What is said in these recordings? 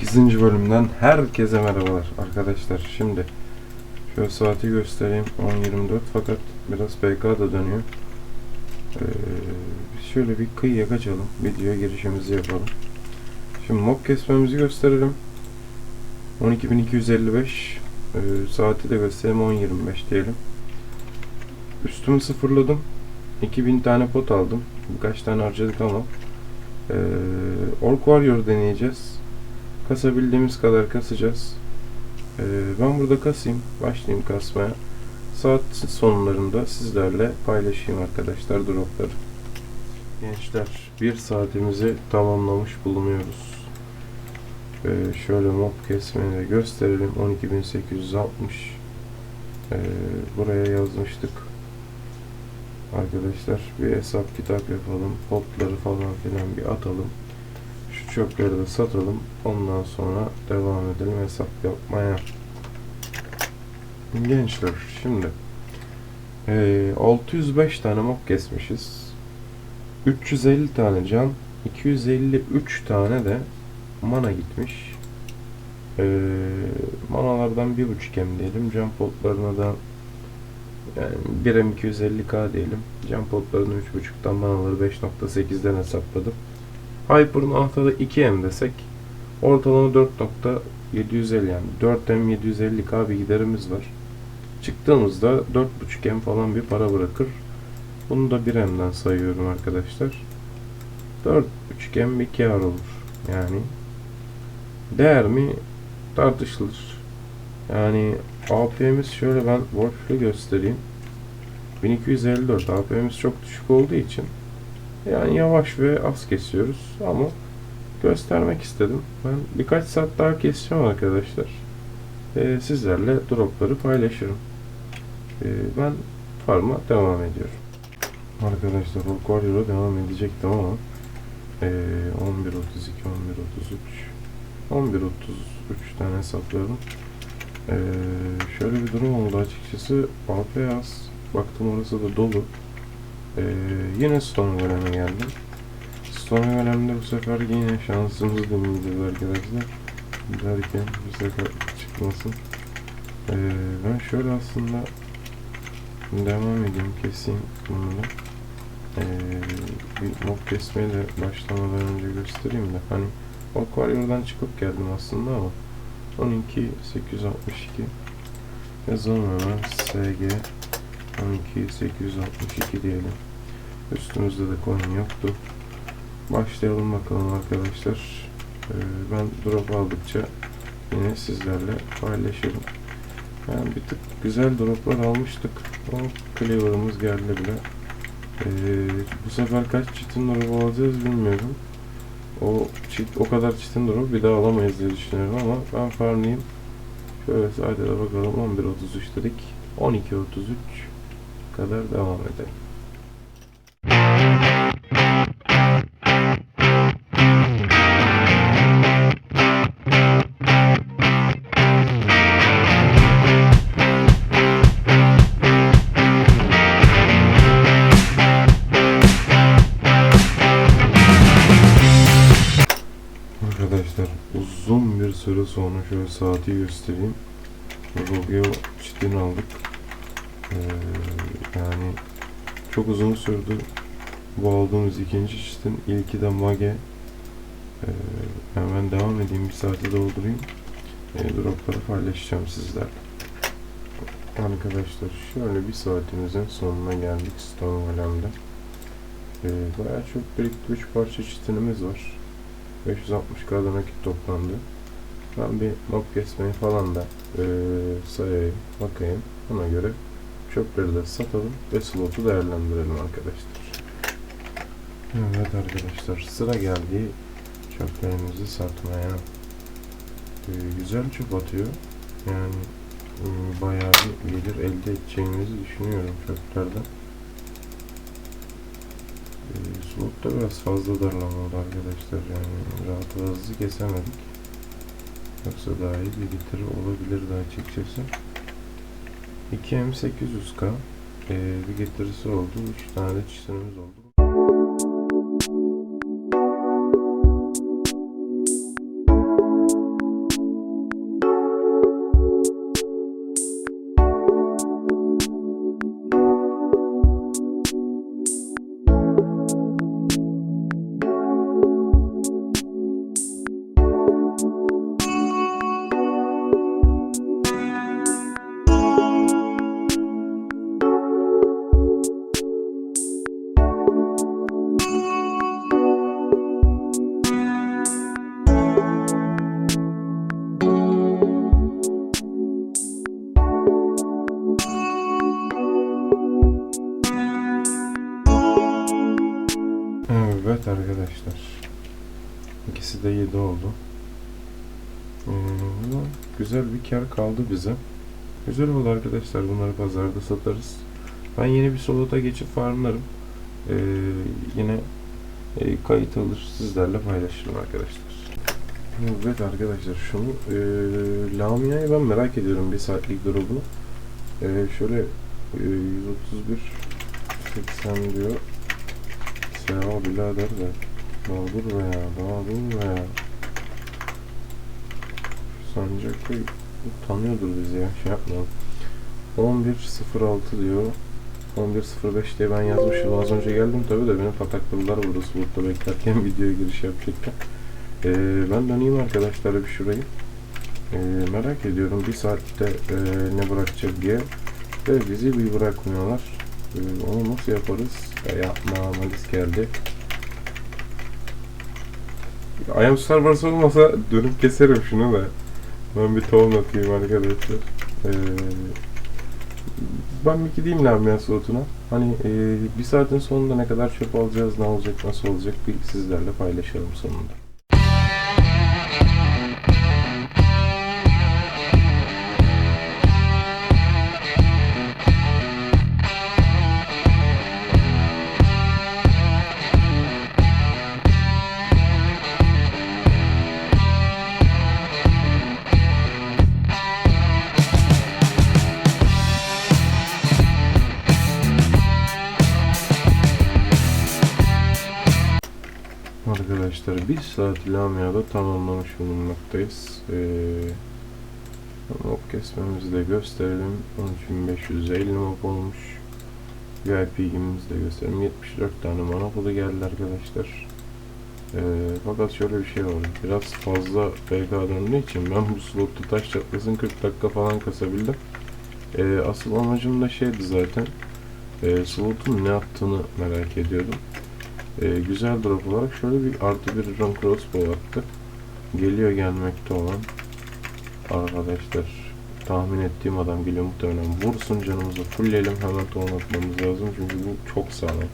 8. bölümden herkese merhabalar arkadaşlar. Şimdi şöyle saati göstereyim 10.24 fakat biraz PK da dönüyor. Ee, şöyle bir kıyıya kaçalım. Videoya girişimizi yapalım. Şimdi mob kesmemizi gösterelim. 12.255 ee, saati de göstereyim 10.25 diyelim. Üstümü sıfırladım. 2000 tane pot aldım. Birkaç tane harcadık ama ee, Orc Warrior deneyeceğiz. Kasabildiğimiz kadar kasacağız. Ee, ben burada kasayım. Başlayayım kasmaya. Saat sonlarında sizlerle paylaşayım arkadaşlar dropları. Gençler bir saatimizi tamamlamış bulunuyoruz. Ee, şöyle mob kesmeyi de gösterelim. 12.860 ee, buraya yazmıştık. Arkadaşlar bir hesap kitap yapalım. Potları falan filan bir atalım. Çöpleri de satalım. Ondan sonra devam edelim hesap yapmaya. Gençler şimdi eee, 605 tane mob kesmişiz. 350 tane can, 253 tane de mana gitmiş. Eee manalardan 1.5 em diyelim. Can potlarına da yani 1M 250k diyelim. Can potlarını 3.5'tan manaları 5.8'den hesapladım. Hyper'ın anahtarı 2M desek ortalama 4.750 yani 4M 750k bir giderimiz var. Çıktığımızda 4.5M falan bir para bırakır. Bunu da 1M'den sayıyorum arkadaşlar. 4.5M bir kar olur. Yani değer mi tartışılır. Yani AP'miz şöyle ben Wolf'le göstereyim. 1254 AP'miz çok düşük olduğu için yani yavaş ve az kesiyoruz ama göstermek istedim. Ben birkaç saat daha keseceğim arkadaşlar. Ee, sizlerle dropları paylaşırım. Ee, ben farma devam ediyorum. Arkadaşlar o Warrior'a devam edecektim ama ee, 11.32, 11.33 11.33 tane hesapladım. Ee, şöyle bir durum oldu açıkçası. AP az. Baktım orası da dolu. Ee, yine Stone Golem'e geldim. Stone Golem'de bu sefer yine şansımız deneyeceğiz arkadaşlar. Derken bu sefer çıkmasın. Ee, ben şöyle aslında devam edeyim keseyim bunu da. Ee, bir mob kesmeyi de başlamadan önce göstereyim de hani Warrior'dan çıkıp geldim aslında ama 12 862 yazalım hemen SG 12 862 diyelim. Üstümüzde de coin yoktu. Başlayalım bakalım arkadaşlar. Ee, ben drop aldıkça yine sizlerle paylaşırım. Yani bir tık güzel droplar almıştık. O cleaver'ımız geldi bile. Ee, bu sefer kaç çitin drop alacağız bilmiyorum. O çit, o kadar çitin drop bir daha alamayız diye düşünüyorum ama ben farmlayayım. Şöyle sadece de bakalım 11.33 dedik. 12.33 kadar devam edelim. Arkadaşlar uzun bir süre sonra şöyle saati göstereyim. Rogeo çitini aldık. Ee, yani çok uzun sürdü. Bu aldığımız ikinci çitin ilki de Mage. Ee, hemen devam edeyim bir saati doldurayım. Ee, dropları paylaşacağım sizlerle. Arkadaşlar şöyle bir saatimizin sonuna geldik Stone Golem'de. Ee, bayağı çok birikti 3 parça çitinimiz var. 560 kadar nakit toplandı. Ben bir mob kesmeyi falan da eee sayayım, bakayım. Ona göre çöpleri de satalım ve slotu değerlendirelim arkadaşlar. Evet arkadaşlar sıra geldi çöplerimizi satmaya. Eee, güzel çöp atıyor. Yani eee, bayağı bir gelir elde edeceğimizi düşünüyorum çöplerden. Eee, Slotta biraz fazla darlama oldu arkadaşlar yani rahat hızlı kesemedik. Yoksa daha iyi bir getiri olabilirdi açıkçası. 2M800K eee, bir getirisi oldu. 3 tane de çizinimiz oldu. 7 oldu. Ama güzel bir kar kaldı bize. Güzel oldu arkadaşlar. Bunları pazarda satarız. Ben yeni bir solota geçip farmlarım. Ee, yine e, kayıt alır sizlerle paylaşırım arkadaşlar. Evet arkadaşlar şunu e, Lamia'yı ben merak ediyorum bir saatlik drop'u. E, şöyle e, 131 80 diyor. Seha birader de. Dur be ya, dur be ya. Tanıyordur bizi ya, şey yapmayalım. 11.06 diyor. 11.05 diye ben yazmışım. Az önce geldim tabi de beni patakladılar burada slot'ta beklerken videoya giriş yapacakken. Ee, ben döneyim arkadaşlar bir şurayı. Ee, merak ediyorum bir saatte e, ne bırakacak diye. Ve bizi bir bırakmıyorlar. Ee, onu nasıl yaparız? E, yapma Malis geldi. Ayam Starbucks olmasa dönüp keserim şunu da. Ben bir tohum atayım arkadaşlar. Ee, ben bir gideyim Lamia slotuna. Hani e, bir saatin sonunda ne kadar çöp alacağız, ne olacak, nasıl olacak bir sizlerle paylaşalım sonunda. Arkadaşlar bir saat Lamia'da tamamlamış bulunmaktayız. Ee, mob kesmemizi de gösterelim. 13.550 mob olmuş. VIP'imizi de gösterelim. 74 tane monopoly geldi arkadaşlar. Ee, fakat şöyle bir şey var. Biraz fazla PK döndüğü için ben bu slotta taş çatlasın 40 dakika falan kasabildim. Ee, asıl amacım da şeydi zaten. Ee, slotun ne yaptığını merak ediyordum. Ee, güzel drop olarak şöyle bir artı bir run crossbow attı. Geliyor gelmekte olan arkadaşlar tahmin ettiğim adam geliyor muhtemelen vursun canımızı fullleyelim hemen ton atmamız lazım çünkü bu çok sağlam.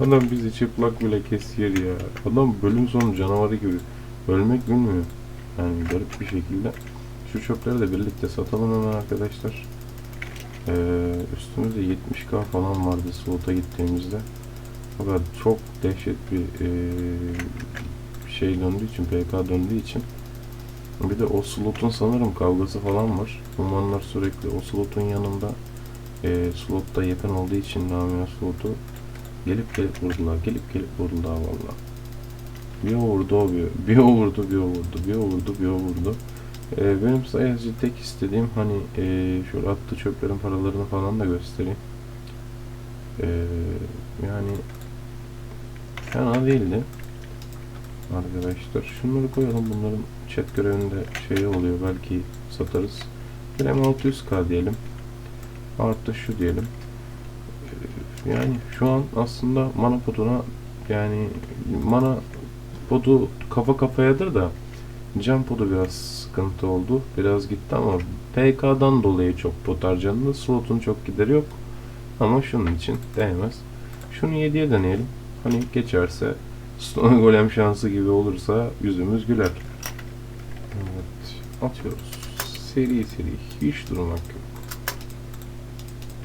adam bizi çıplak bile kesiyor ya. Adam bölüm sonu canavarı gibi. Ölmek bilmiyor. Yani garip bir şekilde. Şu çöpleri de birlikte satalım hemen arkadaşlar. Ee, üstümüzde 70k falan vardı slota gittiğimizde. Fakat çok dehşet bir e, şey döndüğü için, PK döndüğü için bir de o slotun sanırım kavgası falan var. Humanlar sürekli o slotun yanında e, slotta yakın olduğu için Lamia slotu gelip gelip vurdular. Gelip gelip vurdular valla. Bir o vurdu bir, bir o vurdu bir o vurdu bir o vurdu bir o vurdu. E, benim sadece tek istediğim hani e, şöyle attı çöplerin paralarını falan da göstereyim. E, yani fena değildi. Arkadaşlar şunları koyalım bunların chat görevinde şey oluyor belki satarız. Bir M600K diyelim. Artı şu diyelim. Ee, Yani şu an aslında mana potuna yani mana podu kafa kafayadır da can podu biraz sıkıntı oldu. Biraz gitti ama PK'dan dolayı çok pot harcandı. Slotun çok gideri yok. Ama şunun için değmez. Şunu 7'ye deneyelim. Hani geçerse Stone Golem şansı gibi olursa yüzümüz güler. Evet. Atıyoruz. Seri seri. Hiç durmak yok.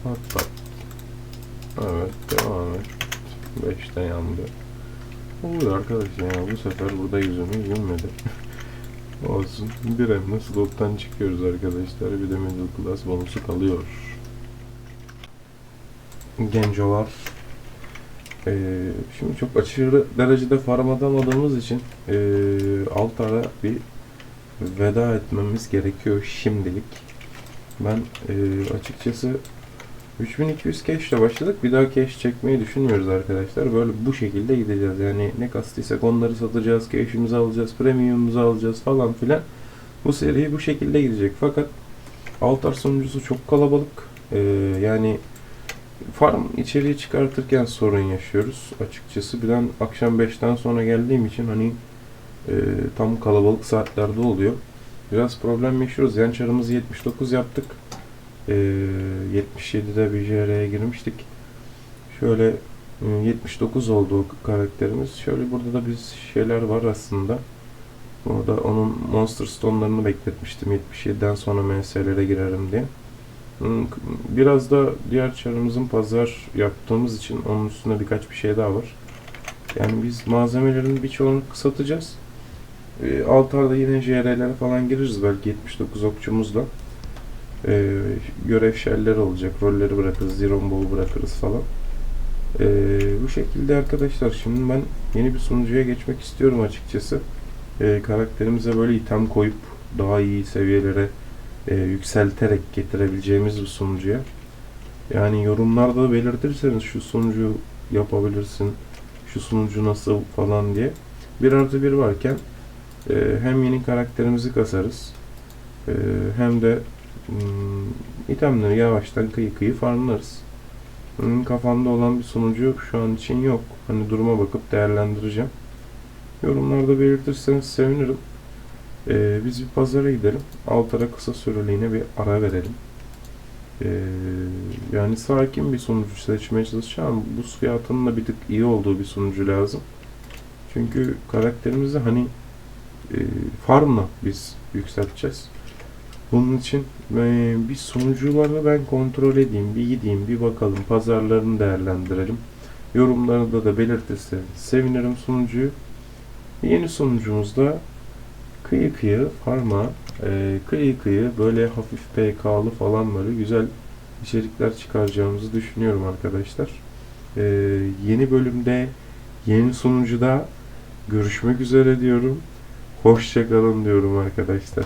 Pat pat. Evet. Devam et. 5'te yandı. Olur arkadaşlar ya. Bu sefer burada yüzümüz gülmedi. Olsun. Bir emle slottan çıkıyoruz arkadaşlar. Bir de middle class bonusu kalıyor. Gencolar ee, şimdi çok aşırı derecede farm atamadığımız için ee, alt ara bir veda etmemiz gerekiyor şimdilik. Ben ee, açıkçası 3200 cash ile başladık. Bir daha cash çekmeyi düşünmüyoruz arkadaşlar. Böyle bu şekilde gideceğiz. Yani ne kastıysak onları satacağız, cash'imizi alacağız, premium'umuzu alacağız falan filan. Bu seri bu şekilde gidecek. Fakat altar sunucusu çok kalabalık. Ee, yani farm içeriye çıkartırken sorun yaşıyoruz açıkçası. Bir akşam 5'ten sonra geldiğim için hani e, tam kalabalık saatlerde oluyor. Biraz problem yaşıyoruz. Yan çarımızı 79 yaptık. E, 77'de bir JR'ye girmiştik. Şöyle Ee, 79 oldu o karakterimiz. Şöyle burada da biz şeyler var aslında. Orada onun Monster Stone'larını bekletmiştim 77'den sonra MS'lere girerim diye. Biraz da diğer çarımızın pazar yaptığımız için onun üstünde birkaç bir şey daha var. Yani biz malzemelerin birçoğunu kısaltacağız. Ee, Altarda yine JR'lere falan gireriz belki 79 okçumuzla. Ee, görev şerleri olacak. Rolleri bırakırız. Zero Ball bırakırız falan. Ee, bu şekilde arkadaşlar şimdi ben yeni bir sunucuya geçmek istiyorum açıkçası. Ee, karakterimize böyle item koyup daha iyi seviyelere e, yükselterek getirebileceğimiz bir sunucuya. Yani yorumlarda da belirtirseniz şu sunucu yapabilirsin, şu sunucu nasıl falan diye. Bir artı bir varken e, hem yeni karakterimizi kasarız e, hem de hmm, itemleri yavaştan kıyı kıyı farmlarız. Benim kafamda olan bir sunucu şu an için yok. Hani duruma bakıp değerlendireceğim. Yorumlarda belirtirseniz sevinirim. Ee, biz bir pazara gidelim. Altara kısa süreliğine bir ara verelim. Ee, yani sakin bir sunucu seçmeye çalışacağım. Bu fiyatının da bir tık iyi olduğu bir sunucu lazım. Çünkü karakterimizi hani e, farmla biz yükselteceğiz. Bunun için e, bir sunucularını ben kontrol edeyim, bir gideyim, bir bakalım, pazarlarını değerlendirelim. Yorumlarında da belirtirseniz sevinirim sunucuyu. Yeni sunucumuzda kıyı kıyı farma, e, kıyı kıyı böyle hafif PK'lı falan böyle güzel içerikler çıkaracağımızı düşünüyorum arkadaşlar. E, yeni bölümde, yeni sunucuda görüşmek üzere diyorum. Hoşçakalın diyorum arkadaşlar.